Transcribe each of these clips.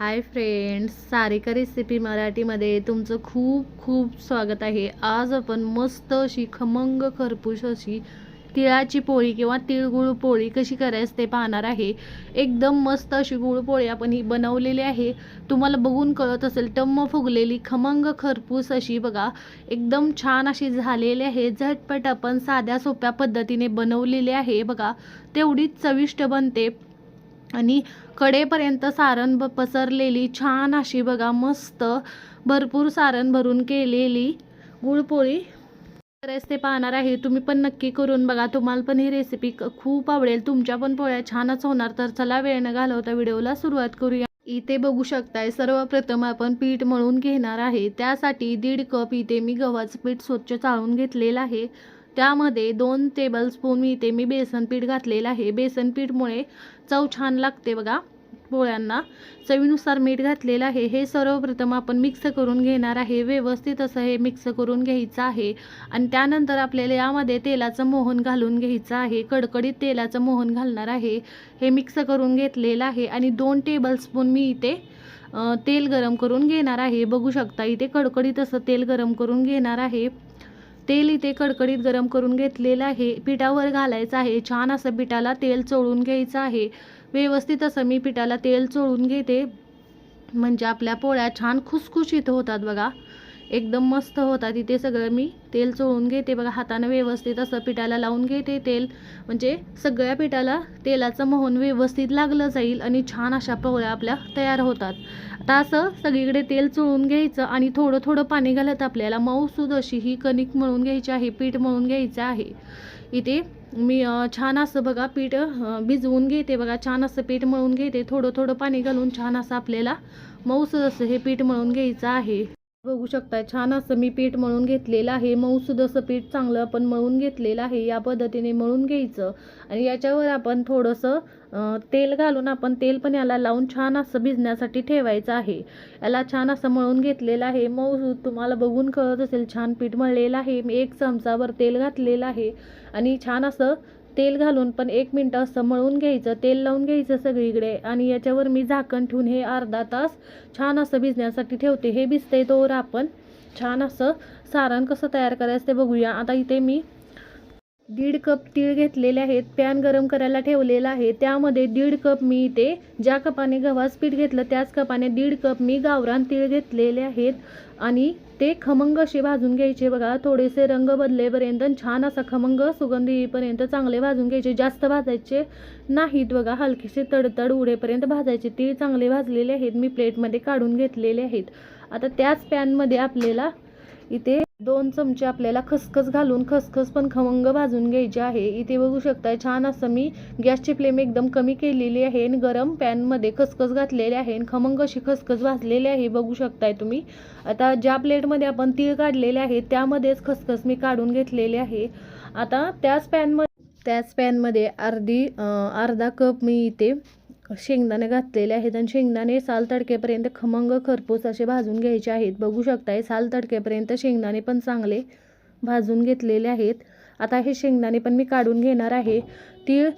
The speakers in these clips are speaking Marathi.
हाय फ्रेंड्स सारिका रेसिपी मराठीमध्ये तुमचं खूप खूप स्वागत आहे. आज आपण मस्त अशी खमंग खरपूस अशी तिळाची पोळी किंवा तिळगुळ पोळी कशी करायचं ते पाहणार आहे. एकदम मस्त अशी गुळपोळी आपण ही बनवलेली आहे. तुम्हाला बघून कळत असेल टम्म फुगलेली खमंग खरपूस अशी बघा. एकदम छान अशी झालेली आहे. झटपट आपण साध्या सोप्या पद्धतीने बनवलेली आहे बघा. तेवढीच चविष्ट बनते. आणि कडेपर्यंत सारण ब पसरलेली छान अशी बघा मस्त भरपूर सारण भरून केलेली गुळपोळी. करायचं ते पाहणार आहे. तुम्ही पण नक्की करून बघा. तुम्हाला पण ही रेसिपी खूप आवडेल. तुमच्या पण पोळ्या छानच होणार. तर चला वेळ न घालवता व्हिडिओला सुरुवात करूया. इथे बघू शकताय सर्वप्रथम आपण पीठ मळून घेणार आहे. त्यासाठी दीड कप इथे मी गव्हाचं पीठ स्वच्छ चाळून घेतलेलं आहे. त्यामध्ये दोन टेबलस्पून मी इथे मी बेसन पीठ घातलेलं आहे. बेसन पीठमुळे चव छान लागते बघा पोळ्यांना. चवीनुसार मीठ घातलेलं आहे. हे सर्वप्रथम आपण मिक्स करून घेणार आहे. व्यवस्थित असं हे मिक्स करून घ्यायचं आहे. आणि त्यानंतर आपल्याला यामध्ये तेलाचं मोहन घालून घ्यायचं आहे. कडकडीत तेलाचं मोहन घालणार आहे. हे मिक्स करून घेतलेलं आहे. आणि दोन टेबलस्पून मी इथे तेल गरम करून घेणार आहे. बघू शकता इथे कडकडीत असं तेल गरम करून घेणार आहे. तेल इथे कडकडीत गरम करून घेतलेलं आहे. पिठावर घालायचं आहे. छान असं पिठाला तेल चोळून घ्यायचं आहे. व्यवस्थित असं मी पिठाला तेल चोळून घेते. म्हणजे आपल्या पोळ्या छान खुसखुशीत होतात बघा. एकदम मस्त होतात इथे सगळं. मी तेल चोळून घेते बघा हातानं व्यवस्थित असं पिठाला लावून घेते तेल. म्हणजे सगळ्या पिठाला तेलाचं मोहन व्यवस्थित लागलं जाईल आणि छान अशा पोळ्या आपल्या तयार होतात. आता असं सगळीकडे तेल चोळून घ्यायचं आणि थोडं थोडं पाणी घालत आपल्याला मऊसूद अशी ही कणिक मळून घ्यायची आहे पीठ मळून घ्यायचं आहे. इथे मी छान असं बघा पीठ भिजवून घेते बघा छान असं पीठ मळून घेते. थोडं थोडं पाणी घालून छान असं आपल्याला मऊसूद असं हे पीठ मळून घ्यायचं आहे. बघू शकता छान असं मी पीठ मळून घेतलेलं आहे. मऊसूद असं पीठ चांगलं आपण मळून घेतलेलं आहे या पद्धतीने मळून घ्यायचं. आणि याच्यावर आपण थोडंसं तेल घालून आपण तेल पण याला लावून छान असं भिजण्यासाठी ठेवायचं आहे. याला छान असं मळून घेतलेलं आहे. मऊसूद तुम्हाला बघून कळत असेल छान पीठ मळलेलं आहे. मी एक चमचावर तेल घातलेलं आहे. आणि छान असं तेल घालून पण एक मिनटं असं मळून घ्यायचं तेल लावून घ्यायचं सगळीकडे आणि याच्यावर मी झाकण ठेवून हे अर्धा तास छान असं भिजण्यासाठी ठेवते. हे भिजते तोवर आपण छान असं सारण कसं तयार करायचं ते बघूया. आता इथे मी दीड कप तीळ घेतलेले आहेत पॅन गरम करायला ठेवलेला आहे. त्यामध्ये दीड कप मी इथे ज्या कपाने गव्हास पीठ घेतलं त्याच कपाने दीड कप मी गावरान तीळ घेतलेले आहेत. आणि ते खमंग असे भाजून घ्यायचे बघा. थोडेसे रंग बदलेपर्यंत छान असा खमंग सुगंधी येईपर्यंत चांगले भाजून घ्यायचे. जास्त भाजायचे नाहीत बघा. हलकेसे तडतड उडेपर्यंत भाजायचे. तीळ चांगले भाजलेले आहेत. मी प्लेटमध्ये काढून घेतलेले आहेत. आता त्याच पॅनमध्ये आपल्याला इथे दोन चमचे आपल्याला खसखस घालून खसखस पण खमंग भाजून घ्यायची आहे. इथे बघू शकताय छान असं मी गॅसची फ्लेम एकदम कमी केलेली आहे आणि गरम पॅनमध्ये खसखस घातलेले आहे आणि खमंग अशी खसखस भाजलेली आहे बघू शकताय तुम्ही. आता ज्या प्लेटमध्ये आपण तीळ काढलेले आहे त्यामध्येच खसखस मी काढून घेतलेले आहे. आता त्याच पॅनमध्ये त्याच पॅनमध्ये अर्धी अर्धा कप मी इथे शेंगदाणे घातलेले आहेत आणि शेंगदाणे साल तडकेपर्यंत खमंग खरपूस असे भाजून घ्यायचे आहेत. बघू शकताय साल तडकेपर्यंत शेंगदाणे पण चांगले भाजून घेतलेले आहेत. आता हे शेंगदाणे पण मी काढून घेणार आहे. तीळ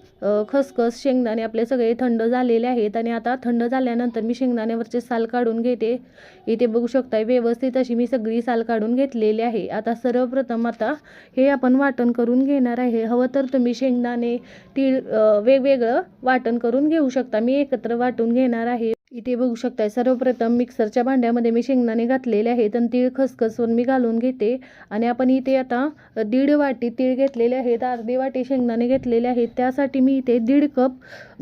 खसखस शेंगदाणे आपले सगळे थंड झालेले आहेत आणि आता थंड झाल्यानंतर मी शेंगदाण्यावरचे साल काढून घेते. इथे बघू शकताय व्यवस्थित अशी मी सगळी साल काढून घेतलेली आहे. आता सर्वप्रथम आता हे आपण वाटण करून घेणार आहे. हवं तर तुम्ही शेंगदाणे तीळ वेगवेगळं वाटण करून घेऊ शकता. मी एकत्र वाटून घेणार आहे. इथे बघू शकताय सर्वप्रथम मिक्सरच्या भांड्यामध्ये मी शेंगदाणे घातलेले आहेत आणि तीळ खसखसून मी घालून घेते. आणि आपण इथे आता दीड वाटी तीळ घेतलेले आहेत अर्धी वाटी शेंगदाणे घेतलेले आहेत. त्यासाठी मी इथे दीड कप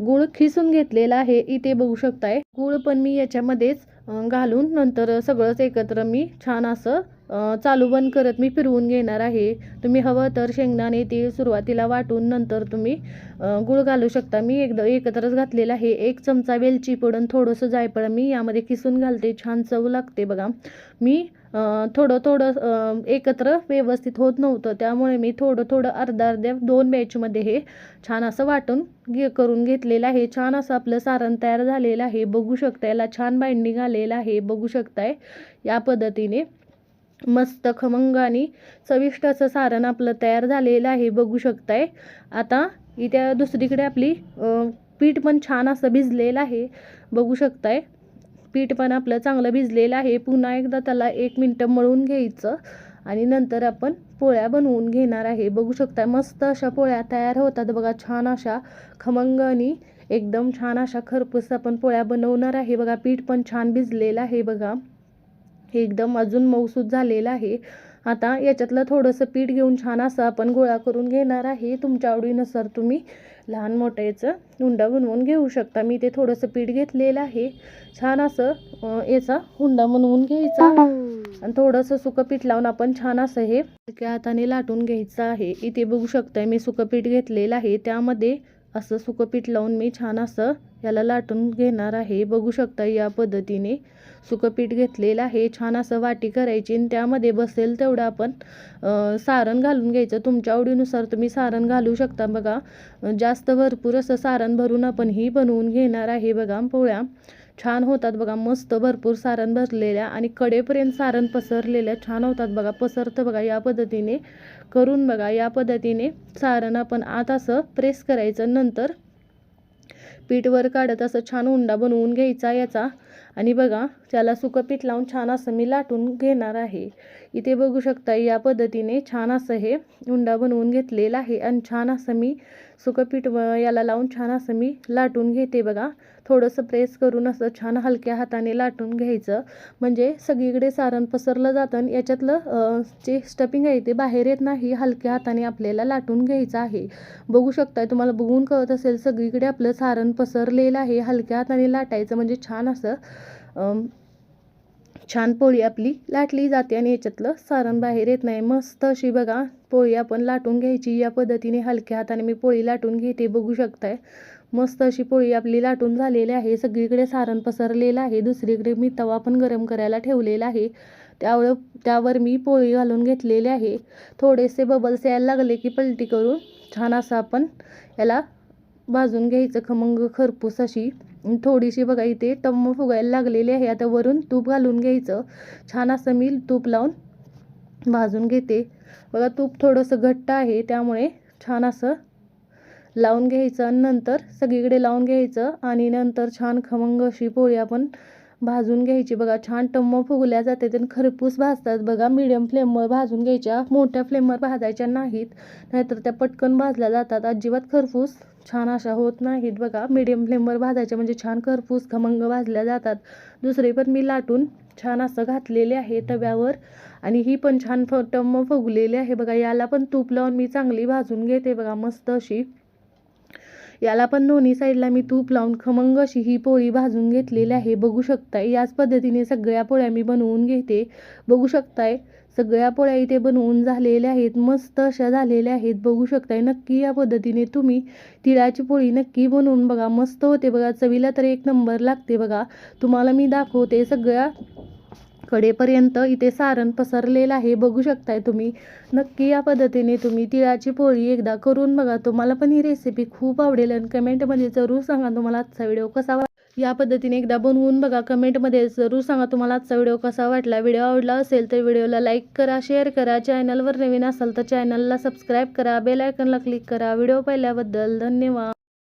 गूळ खिसून घेतलेला आहे. इथे बघू शकताय गूळ पण मी याच्यामध्येच घालून नंतर सगळंच एकत्र मी छान असं चालू बंद करत मी फिरवून घेणार आहे. तुम्ही हवं तर शेंगदाणे तीळ सुरुवातीला वाटून नंतर तुम्ही गुळ गूळ घालू शकता. मी एकदा एकत्रच घातलेला आहे. एक चमचा वेलची पडून थोडंसं जायफळ मी यामध्ये किसून घालते. छान चव लागते बघा. मी थोडं थोडं एकत्र व्यवस्थित होत नव्हतं. त्यामुळे मी थोडं थोडं अर्धा अर्ध्या दोन बॅचमध्ये हे छान असं वाटून घे करून घेतलेलं आहे. छान असं आपलं सारण तयार झालेलं आहे. बघू शकता याला छान बाइंडिंग आलेलं आहे. बघू शकताय या पद्धतीने. मस्त खमंग आणि चविष्ट असं सारण आपलं तयार झालेलं आहे बघू शकताय. आता इथे दुसरीकडे आपली पीठ पण छान असं भिजलेलं आहे बघू शकताय. पीठ पण आपलं चांगलं भिजलेलं आहे. पुन्हा एकदा त्याला एक मिनटं मळून घ्यायचं आणि नंतर आपण पोळ्या बनवून घेणार आहे. बघू शकता मस्त अशा पोळ्या तयार होतात बघा छान अशा खमंग आणि एकदम छान अशा खरपूस आपण पोळ्या बनवणार आहे. बघा पीठ पण छान भिजलेलं आहे बघा. हे एकदम अजून मऊसूद झालेलं आहे. आता याच्यातलं थोडंसं पीठ घेऊन छान असं आपण गोळा करून घेणार आहे. तुमच्या आवडीनुसार तुम्ही लहान मोठं याचं हुंडा बनवून घेऊ शकता. मी ते थोडंसं पीठ घेतलेलं आहे. छान असं याचा हुंडा बनवून घ्यायचा. आणि थोडंसं सुकं पीठ लावून आपण छान असं हे हलक्या हाताने लाटून घ्यायचं आहे. इथे बघू शकताय मी सुकं पीठ घेतलेलं आहे. त्यामध्ये असं सुकपीठ लावून मी छान असं याला लाटून घेणार आहे. बघू शकता या पद्धतीने. सुकपीठ घेतलेलं आहे. छान असं वाटी करायची आणि त्यामध्ये बसेल तेवढं आपण सारण घालून घ्यायचं. तुमच्या आवडीनुसार तुम्ही सारण घालू शकता बघा. जास्त भरपूर असं सारण भरून आपण ही बनवून घेणार आहे बघा पोळ्या. छान होतात बघा मस्त भरपूर सारण भरलेल्या आणि कडेपर्यंत सारण पसरलेल्या छान होतात बघा पसरतं बघा या पद्धतीने. करून बघा या पद्धतीने सारण आपण आत असं प्रेस करायचं नंतर पीठवर काढत असं छान उंडा बनवून घ्यायचा याचा. आणि बघा त्याला सुकं पीठ लावून छान असं मी लाटून घेणार आहे. इथे बघू शकता या पद्धतीने छान असं हे उंडा बनवून घेतलेला आहे आणि छान असं मी सुकं पीठ याला लावून छान असं मी लाटून घेते बघा. थोडंसं प्रेस करून असं छान हलक्या हाताने लाटून घ्यायचं. म्हणजे सगळीकडे सारण पसरलं जातं आणि याच्यातलं जे स्टफिंग आहे ते बाहेर येत नाही हलक्या हाताने आपल्याला लाटून घ्यायचं आहे. बघू शकताय तुम्हाला बघून कळत असेल सगळीकडे आपलं सारण पसरलेलं आहे. हलक्या हाताने लाटायचं म्हणजे छान असं छान पोळी आपली लाटली जाते आणि याच्यातलं सारण बाहेर येत नाही. मस्त अशी बघा पोळी आपण लाटून घ्यायची. या पद्धतीने हलक्या हाताने मी पोळी लाटून घेते बघू शकताय. मस्त अशी पोळी आपली लाटून झालेली आहे. सगळीकडे सारण पसरलेलं आहे. दुसरीकडे मी तवा पण गरम करायला ठेवलेला आहे. त्यावर त्यावर मी पोळी घालून घेतलेली आहे. थोडेसे बबल्स यायला लागले की पलटी करून छान असं आपण याला भाजून घ्यायचं खमंग खरपूस अशी. थोडीशी बघा इथे टम्म फुगायला लागलेली आहे. आता वरून तूप घालून घ्यायचं. छान असं मी तूप लावून भाजून घेते. बघा तूप थोडंसं घट्ट आहे त्यामुळे छान असं लावून घ्यायचं. आणि नंतर सगळीकडे लावून घ्यायचं. आणि नंतर छान खमंग अशी पोळी आपण भाजून घ्यायची. बघा छान टम्म फुगल्या जाते तर खरपूस भाजतात. बघा मीडियम फ्लेमवर भाजून घ्यायच्या. मोठ्या फ्लेमवर भाजायच्या नाहीत. नाहीतर त्या पटकन भाजल्या जातात. अजिबात खरपूस छान अशा होत नाहीत. बघा मीडियम फ्लेमवर भाजायच्या म्हणजे छान खरपूस खमंग भाजल्या जातात. दुसरे पण मी लाटून छान असं घातलेले आहे तव्यावर. आणि ही पण छान फ टम्म फुगलेली आहे. बघा याला पण तूप लावून मी चांगली भाजून घेते. बघा मस्त अशी. याला पण दोन्ही साईडला मी तूप लावून खमंग अशी ही पोळी भाजून घेतलेली आहे. बघू शकताय याच पद्धतीने सगळ्या पोळ्या मी बनवून घेते. बघू शकताय सगळ्या पोळ्या इथे बनवून झालेल्या आहेत मस्त अशा झालेल्या आहेत. बघू शकताय नक्की या पद्धतीने तुम्ही तिळाची पोळी नक्की बनवून बघा. मस्त होते बघा चवीला तर एक नंबर लागते बघा. तुम्हाला मी दाखवते सगळ्या कडेपर्यंत इथे सारण पसरलेलं आहे. बघू शकताय तुम्ही. नक्की या पद्धतीने तुम्ही तिळाची पोळी एकदा करून बघा. तुम्हाला पण ही रेसिपी खूप आवडेल आणि कमेंटमध्ये जरूर सांगा तुम्हाला आजचा व्हिडिओ कसा या पद्धतीने एकदा बनवून बघा. कमेंटमध्ये जरूर सांगा तुम्हाला आजचा व्हिडिओ कसा वाटला. व्हिडिओ आवडला असेल तर व्हिडिओला लाईक करा शेअर करा. चॅनलवर नवीन असाल तर चॅनलला सबस्क्राईब करा. बेल आयकनला क्लिक करा. व्हिडिओ पाहिल्याबद्दल धन्यवाद.